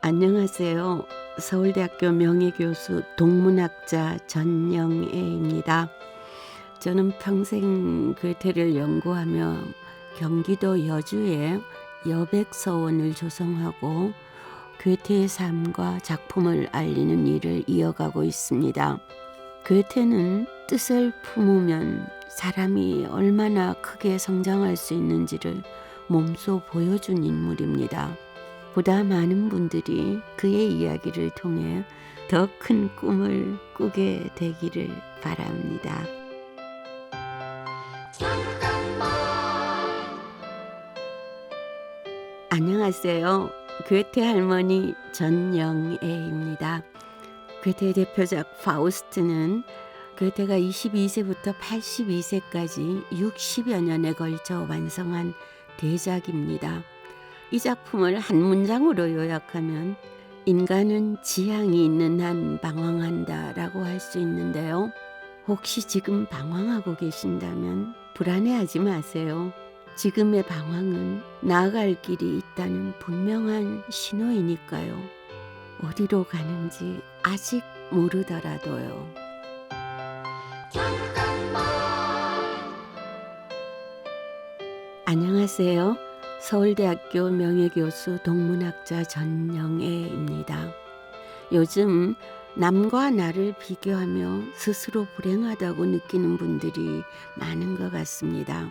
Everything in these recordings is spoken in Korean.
안녕하세요. 서울대학교 명예교수 동문학자 전영애입니다. 저는 평생 괴테를 연구하며 경기도 여주에 여백서원을 조성하고 괴테의 삶과 작품을 알리는 일을 이어가고 있습니다. 괴테는 뜻을 품으면 사람이 얼마나 크게 성장할 수 있는지를 몸소 보여준 인물입니다. 보다 많은 분들이 그의 이야기를 통해 더 큰 꿈을 꾸게 되기를 바랍니다. 안녕하세요. 괴테 할머니 전영애입니다. 괴테의 대표작 파우스트는 괴테가 22세부터 82세까지 60여 년에 걸쳐 완성한 대작입니다. 이 작품을 한 문장으로 요약하면 인간은 지향이 있는 한 방황한다라고 할 수 있는데요. 혹시 지금 방황하고 계신다면 불안해하지 마세요. 지금의 방황은 나아갈 길이 있다는 분명한 신호이니까요. 어디로 가는지 아직 모르더라도요. 안녕하세요. 서울대학교 명예교수 동문학자 전영애입니다. 요즘 남과 나를 비교하며 스스로 불행하다고 느끼는 분들이 많은 것 같습니다.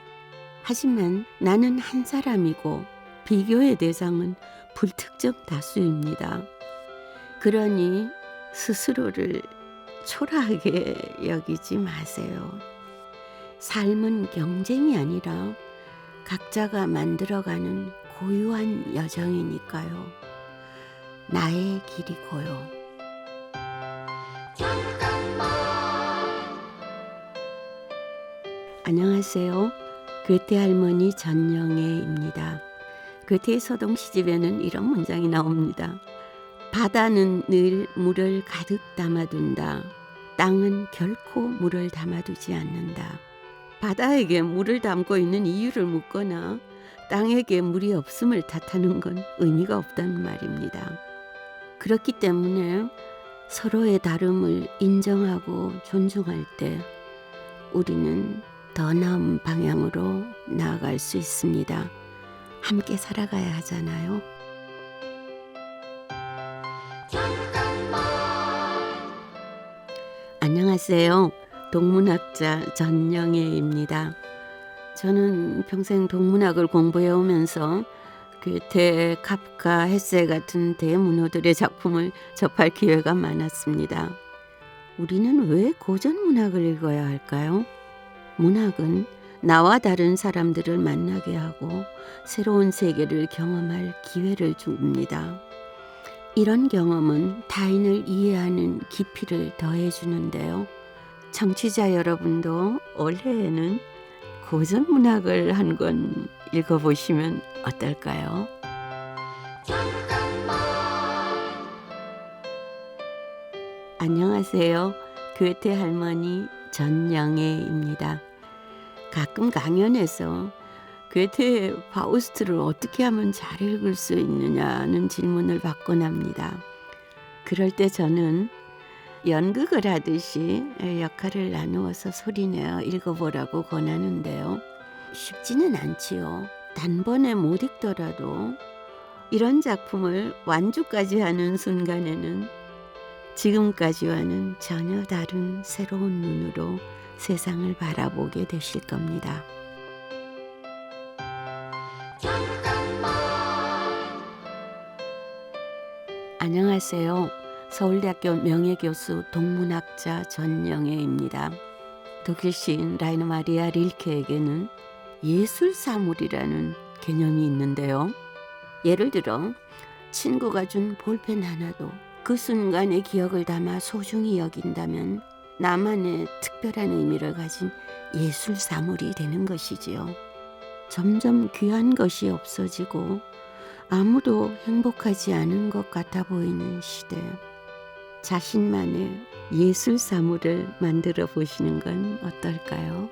하지만 나는 한 사람이고 비교의 대상은 불특정 다수입니다. 그러니 스스로를 초라하게 여기지 마세요. 삶은 경쟁이 아니라 각자가 만들어가는 고유한 여정이니까요. 나의 길이고요. 안녕하세요. 괴테 할머니 전영애입니다. 괴테의 서동 시집에는 이런 문장이 나옵니다. 바다는 늘 물을 가득 담아둔다. 땅은 결코 물을 담아두지 않는다. 바다에게 물을 담고 있는 이유를 묻거나 땅에게 물이 없음을 탓하는 건 의미가 없다는 말입니다. 그렇기 때문에 서로의 다름을 인정하고 존중할 때 우리는 더 나은 방향으로 나아갈 수 있습니다. 함께 살아가야 하잖아요. 안녕하세요. 동문학자 전영애입니다. 저는 평생 동문학을 공부해 오면서 괴테, 카프카, 헤세 같은 대문호들의 작품을 접할 기회가 많았습니다. 우리는 왜 고전 문학을 읽어야 할까요? 문학은 나와 다른 사람들을 만나게 하고 새로운 세계를 경험할 기회를 줍니다. 이런 경험은 타인을 이해하는 깊이를 더해주는데요. 청취자 여러분도 올해에는 고전 문학을 한 권 읽어보시면 어떨까요? 안녕하세요. 괴테 할머니 전영애입니다. 가끔 강연에서 괴테의 파우스트를 어떻게 하면 잘 읽을 수 있느냐는 질문을 받곤 합니다. 그럴 때 저는 연극을 하듯이 역할을 나누어서 소리내어 읽어보라고 권하는데요. 쉽지는 않지요. 단번에 못 읽더라도 이런 작품을 완주까지 하는 순간에는 지금까지와는 전혀 다른 새로운 눈으로 세상을 바라보게 되실 겁니다. 안녕하세요. 서울대학교 명예교수 동문학자 전영애입니다. 독일 시인 라이너 마리아 릴케에게는 예술 사물이라는 개념이 있는데요. 예를 들어 친구가 준 볼펜 하나도 그 순간의 기억을 담아 소중히 여긴다면 나만의 특별한 의미를 가진 예술 사물이 되는 것이지요. 점점 귀한 것이 없어지고 아무도 행복하지 않은 것 같아 보이는 시대. 자신만의 예술 사물을 만들어 보시는 건 어떨까요?